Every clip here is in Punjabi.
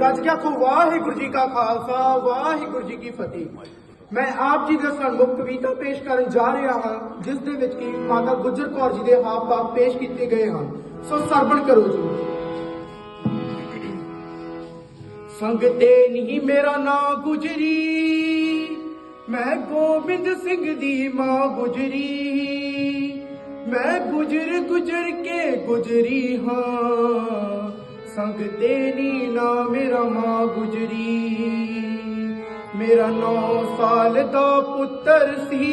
ਗੱਜ ਕੇ ਆਖੋ ਵਾਹਿਗੁਰੂ ਜੀ ਕਾ ਖਾਲਸਾ, ਵਾਹਿਗੁਰੂ ਜੀ ਕੀ ਫਤਿਹ। ਮੈਂ ਆਪ ਜੀ ਦੇ ਸਾਹਮਣੇ ਕਵਿਤਾ ਪੇਸ਼ ਕਰਨ ਜਾ ਰਿਹਾ ਹਾਂ, ਜਿਸ ਦੇ ਵਿੱਚ ਕਿ ਮਾਤਾ ਗੁਜਰ ਕੌਰ ਜੀ ਦੇ ਹਾਵ ਭਾਵ ਪੇਸ਼ ਕੀਤੇ ਗਏ ਹਨ। ਸੋ ਸਰਵਣ ਕਰੋ ਜੀ। ਸੰਗ ਤੇ ਨਹੀਂ ਮੇਰਾ ਨਾਂ ਗੁਜਰੀ, ਮੈਂ ਗੋਬਿੰਦ ਸਿੰਘ ਦੀ ਮਾਂ ਗੁਜਰੀ, ਮੈਂ ਗੁਜਰ ਗੁਜਰ ਕੇ ਗੁਜਰੀ ਹਾਂ। ਸੰਗ ਤੇ ਨਾ ਮੇਰਾ ਮਾਂ ਗੁਜਰੀ। ਮੇਰਾ 9 ਸਾਲ ਦਾ ਪੁੱਤਰ ਸੀ।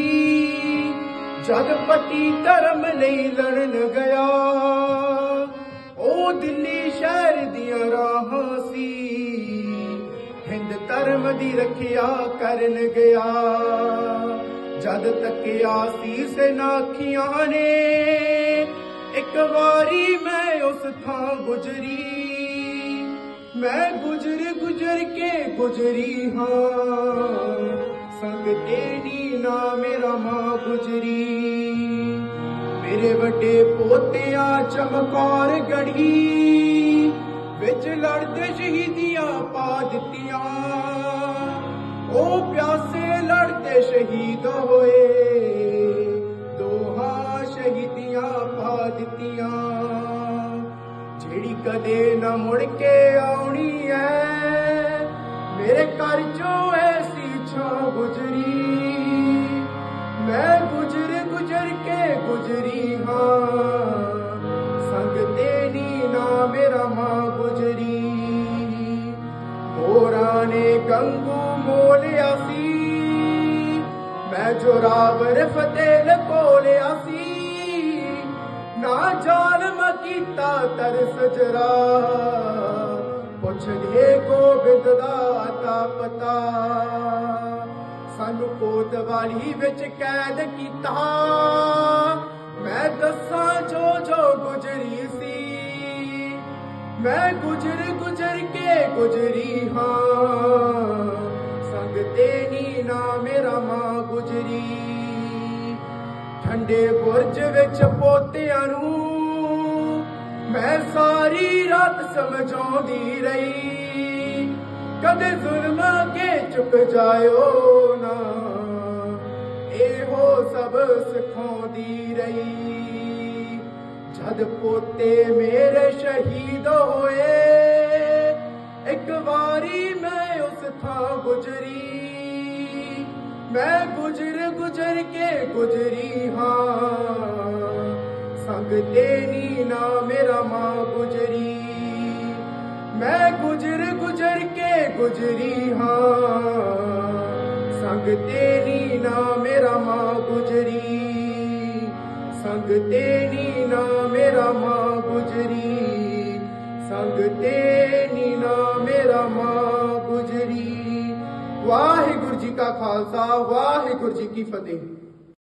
ਜਦ ਪਤੀ ਧਰਮ ਲਈ ਲੜਨ ਗਿਆ, ਉਹ ਦਿੱਲੀ ਸ਼ਹਿਰ ਦੀਆਂ ਰਾਹਾਂ ਸੀ। ਹਿੰਦ ਧਰਮ ਦੀ ਰੱਖਿਆ ਕਰਨ ਗਿਆ। ਜਦ ਤੱਕਿਆ ਸੀ ਸਨਾਖੀਆਂ ਨੇ, ਇੱਕ ਵਾਰੀ ਮੈਂ ਉਸ ਥਾਂ ਗੁਜਰੀ। ਮੈਂ ਗੁਜਰ ਗੁਜਰ ਕੇ ਗੁਜਰੀ ਹਾਂ। ਸੰਗ ਤੇਰੀ ਨਾ ਮੇਰਾ ਮਾਂ ਗੁਜਰੀ। ਮੇਰੇ ਵੱਡੇ ਪੋਤਿਆਂ ਚਮਕੌਰ ਗੜੀ। ਵਿੱਚ ਲੜਦੇ ਸ਼ਹੀਦੀਆਂ ਪਾ ਦਿੱਤੀਆਂ। ਉਹ ਪਿਆਸੇ ਲੜਦੇ ਸ਼ਹੀਦ ਹੋਏ। ਕਦੇ ਨਾ ਮੁੜ ਕੇ ਆਉਣੀ ਐ। ਮੇਰੇ ਘਰ ਚੋਂ ਐਸੀ ਛਾਂ ਗੁਜਰੀ। ਮੈਂ ਗੁਜਰ ਗੁਜਰ ਕੇ ਗੁਜਰੀ ਹਾਂ। ਸੰਗ ਤੇਰੀ ਨਾ ਮੇਰਾ ਮਾਂ ਗੁਜਰੀ। ਹੋਰਾਂ ਨੇ ਗੰਗੂ ਮੋਲਿਆ ਸੀ ਮੈਂ ਜੋਰਾਵਰ ਫਤਿਹ ਕੋਲਿਆ ਸੀ ਨਾ ਜਾ ਕੀਤਾ ਤਰਸ ਜਰਾ। ਪੁੱਛਦੇ ਗੋਬਿੰਦ ਦਾ ਤਾ ਪਤਾ। ਸਾਨੂੰ ਕੋਤਵਾਲੀ ਵਿੱਚ ਕੈਦ ਕੀਤਾ। ਮੈਂ ਦੱਸਾਂ ਜੋ ਜੋ ਗੁਜਰੀ ਸੀ। ਮੈਂ ਗੁਜਰ ਗੁਜਰ ਕੇ ਗੁਜਰੀ ਹਾਂ। ਸੰਗ ਤੇਰੀ ਨਾ ਮੇਰਾ ਮਾਂ ਗੁਜਰੀ। ਠੰਡੇ ਬੁਰਜ ਵਿੱਚ ਪੋਤਿਆਂ ਨੂੰ ਮੈਂ ਸਾਰੀ ਰਾਤ ਸਮਝਾਉਂਦੀ ਰਹੀ, ਕਦੇ ਜ਼ੁਲਮ ਕੇ ਚੁੱਕ ਜਾਇਓ ਨਾ। ਇਹੋ ਸਭ ਸਿਖਾਉਂਦੀ ਰਹੀ, ਜਦ ਪੋਤੇ ਮੇਰੇ ਸ਼ਹੀਦ ਹੋਏ, ਇੱਕ ਵਾਰੀ ਮੈਂ ਉਸ ਥਾਂ ਗੁਜਰੀ। ਮੈਂ ਗੁਜਰ ਗੁਜਰ ਕੇ ਗੁਜਰੀ ਹਾਂ। ਸੰਗ ਨੀ ਨਾ ਮੇਰਾ ਮਾਂ ਗੁਜਰੀ। ਮੈਂ ਗੁਜਰ ਗੁਜਰ ਕੇ ਗੁਜਰੀ ਹਾਂ। ਸੰਗ ਤੇਰੀ ਨਾ ਮੇਰਾ ਮਾਂ ਗੁਜਰੀ। ਸੰਗ ਤੇਰੀ ਨਾ ਮੇਰਾ ਮਾਂ ਗੁਜਰੀ। ਸੰਗ ਤੇਰੀ ਨਾ ਮੇਰਾ ਮਾਂ ਗੁਜਰੀ। ਵਾਹਿਗੁਰੂ ਜੀ ਕਾ ਖਾਲਸਾ, ਵਾਹਿਗੁਰੂ ਜੀ ਕੀ ਫਤਿਹ।